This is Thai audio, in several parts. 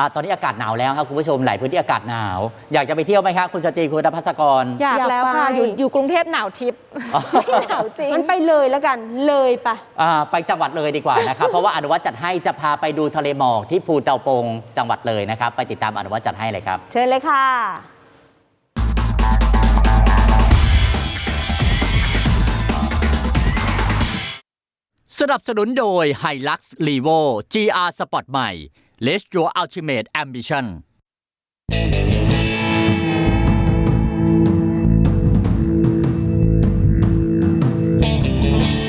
อะตอนนี้อากาศหนาวแล้วครับคุณผู้ชมหลายพื้นที่อากาศหนาว อยากจะไปเที่ยวไหมครับคุณสจีคุณรพัสกร อยากอยากแล้วค่ะไป อยู่อยู่กรุงเทพหนาวทิพย์อ๋อหนาวจริง มันไปเลยแล้วกันเลยปะ อ่าไปจังหวัดเลยดีกว่านะครับ เพราะว่าอนุวัฒน์จัดให้จะพาไปดูทะเลหมอกที่ภูเตาปงจังหวัดเลยนะครับ ไปติดตามอนุวัฒน์จัดให้เลยครับ เชิญเลยค่ะ สนับสนุนโดย Hilux Levo GR Sport ใหม่ Let's Your Ultimate Ambition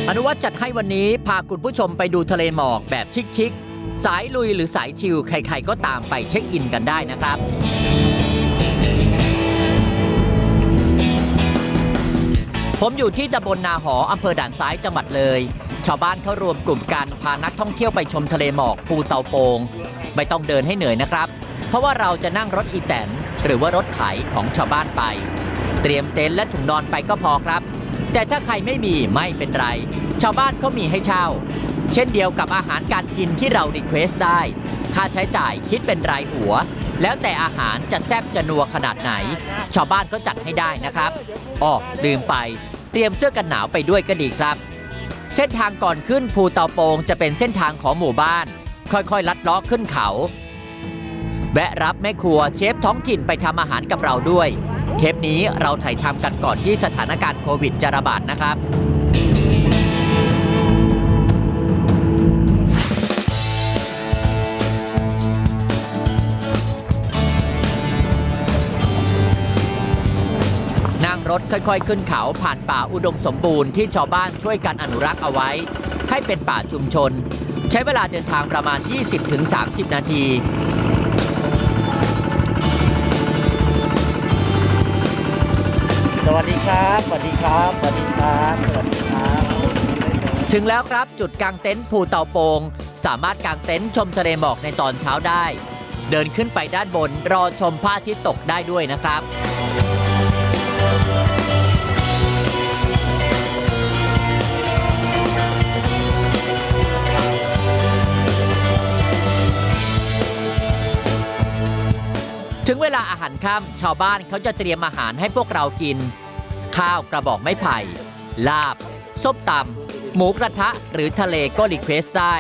อนุวัฒน์จัดให้วันนี้พาคุณผู้ชมไปดูทะเลหมอกแบบชิคๆสายลุยหรือสายชิลใครๆก็ตามไปเช็คอินกันได้นะครับผมอยู่ที่ตำบลนาหออำเภอด่านซ้ายจังหวัดเลย ชาวบ้านเขารวมกลุ่มกันพานักท่องเที่ยวไปชมทะเลหมอกภูเตาโปง ไม่ต้องเดินให้เหนื่อยนะครับ เพราะว่าเราจะนั่งรถอีแตนหรือว่ารถไถของชาวบ้านไป เตรียมเต็นท์และถุงนอนไปก็พอครับ แต่ถ้าใครไม่มีไม่เป็นไร ชาวบ้านเขามีให้เช่า เช่นเดียวกับอาหารการกินที่เรารีเควสได้ ค่าใช้จ่ายคิดเป็นรายหัว แล้วแต่อาหารจะแซ่บจะนัวขนาดไหน ชาวบ้านก็จัดให้ได้นะครับอ้อลืมไป เตรียมเสื้อกันหนาวไปด้วยก็ดีครับ เส้นทางก่อนขึ้นภูเตาโปงจะเป็นเส้นทางของหมู่บ้าน ค่อยๆ ลัดล้อขึ้นเขา แวะรับแม่ครัวเชฟท้องถิ่นไปทำอาหารกับเราด้วย เทปนี้เราถ่ายทำกันก่อนที่สถานการณ์โควิดจะระบาดนะครับนั่งรถค่อยๆ ขึ้นเขาผ่านป่าอุดมสมบูรณ์ที่ชาวบ้านช่วยกันอนุรักษ์เอาไว้ ให้เป็นป่าชุมชน ใช้เวลาเดินทางประมาณ 20-30 นาทีสวัสดีครับ สวัสดีครับ สวัสดีครับ สวัสดีครับ ถึงแล้วครับจุดกางเต็นท์ภูเตาโปง สามารถกางเต็นท์ชมทะเลหมอกในตอนเช้าได้ เดินขึ้นไปด้านบนรอชมพระอาทิตย์ตกได้ด้วยนะครับ ถึงเวลาอาหารค่ำชาวบ้านเขาจะเตรียมอาหารให้พวกเรากิน ข้าวกระบอกไม้ไผ่ ลาบส้มตำหมูกระทะหรือทะเลก็รีเควสได้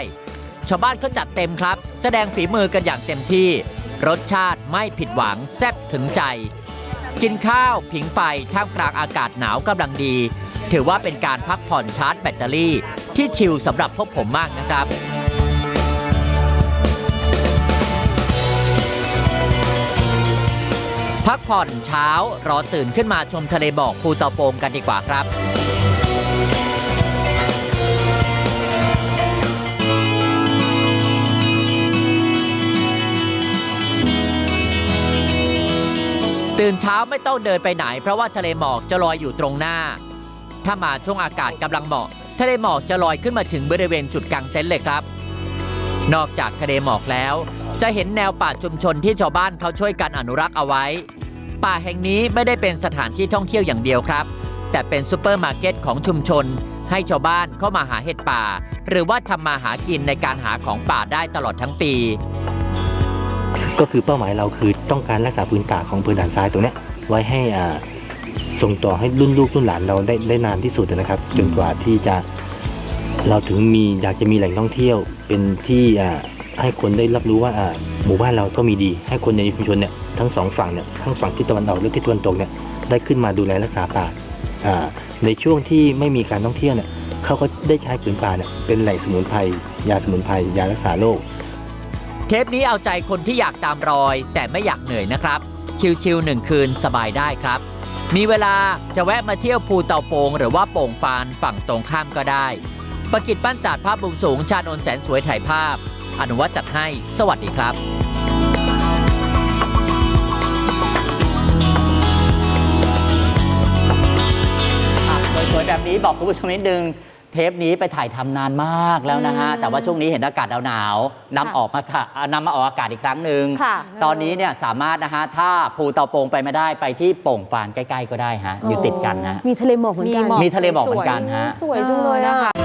ชาวบ้านเขาจัดเต็มครับ แสดงฝีมือกันอย่างเต็มที่ รสชาติไม่ผิดหวังแซ่บถึงใจ กินข้าวผิงไฟท่ามกลางอากาศหนาวกำลังดี ถือว่าเป็นการพักผ่อนชาร์จแบตเตอรี่ ที่ชิลสำหรับพวกผมมากนะครับ พักผ่อนเช้ารอตื่นขึ้นมาชมทะเลหมอกภูเตาโปงกันดีกว่าครับตื่นเช้าไม่ต้องเดินไปไหน เพราะว่าทะเลหมอกจะลอยอยู่ตรงหน้า ถ้ามาช่วงอากาศกำลังเหมาะ ทะเลหมอกจะลอยขึ้นมาถึงบริเวณจุดกลางเต็นท์เลยครับ นอกจากทะเลหมอกแล้ว จะเห็นแนวป่าชุมชนที่ชาวบ้านเขาช่วยกันอนุรักษ์เอาไว้ ป่าแห่งนี้ไม่ได้เป็นสถานที่ท่องเที่ยวอย่างเดียวครับ แต่เป็นซูเปอร์มาร์เก็ตของชุมชน ให้ชาวบ้านเข้ามาหาเห็ดป่า หรือว่าทำมาหากินในการหาของป่าได้ตลอดทั้งปี ก็คือเป้าหมายเราคือต้องการรักษาพื้นป่าของพื้นด่านซ้ายตัวเนี้ยไว้ให้อ่าส่งต่อให้รุ่นลูกรุ่นหลานเราได้ได้นานที่สุดนะครับ จนกว่าที่จะเราถึงมีอยากจะมีแหล่งท่องเที่ยวเป็นที่อ่า ให้คนได้รับรู้ว่าหมู่บ้านเราก็มีดี ให้คนในชุมชนเนี่ยทั้งสองฝั่งเนี่ยทั้งฝั่งที่ตะวันออกและที่ตะวันตกเนี่ยได้ขึ้นมาดูแลรักษาป่าในช่วงที่ไม่มีการท่องเที่ยวเนี่ยเขาก็ได้ใช้ผืนป่าเนี่ยเป็นแหล่งสมุนไพรยาสมุนไพรยารักษาโรคเทปนี้เอาใจคนที่อยากตามรอย แต่ไม่อยากเหนื่อยนะครับ ชิลๆหนึ่งคืนสบายได้ครับ มีเวลาจะแวะมาเที่ยวภูเตาโปงหรือว่าโป่งฟานฝั่งตรงข้ามก็ได้ประกิจปั้นจัดภาพมุมสูงชาญนนแสนสวยถ่ายภาพ อนุวัตจัดให้ สวัสดีครับอะสวยๆแบบนี้บอกคุณผู้ชมนิดนึง เทปนี้ไปถ่ายทำนานมากแล้วนะฮะอืมแต่ว่าช่วงนี้เห็นอากาศหนาวๆนำออกมาค่ะอะนำมาออกอากาศอีกครั้งหนึ่งค่ะตอนนี้เนี่ยสามารถนะฮะ ถ้าภูเตาโปงไปไม่ได้ไปที่โป่งฟานใกล้ ๆ ก็ได้ฮะ อยู่ติดกันนะ มีทะเลหมอกเหมือนกันมีทะเลหมอกเหมือนกันฮะสวยจังเลยอะค่ะ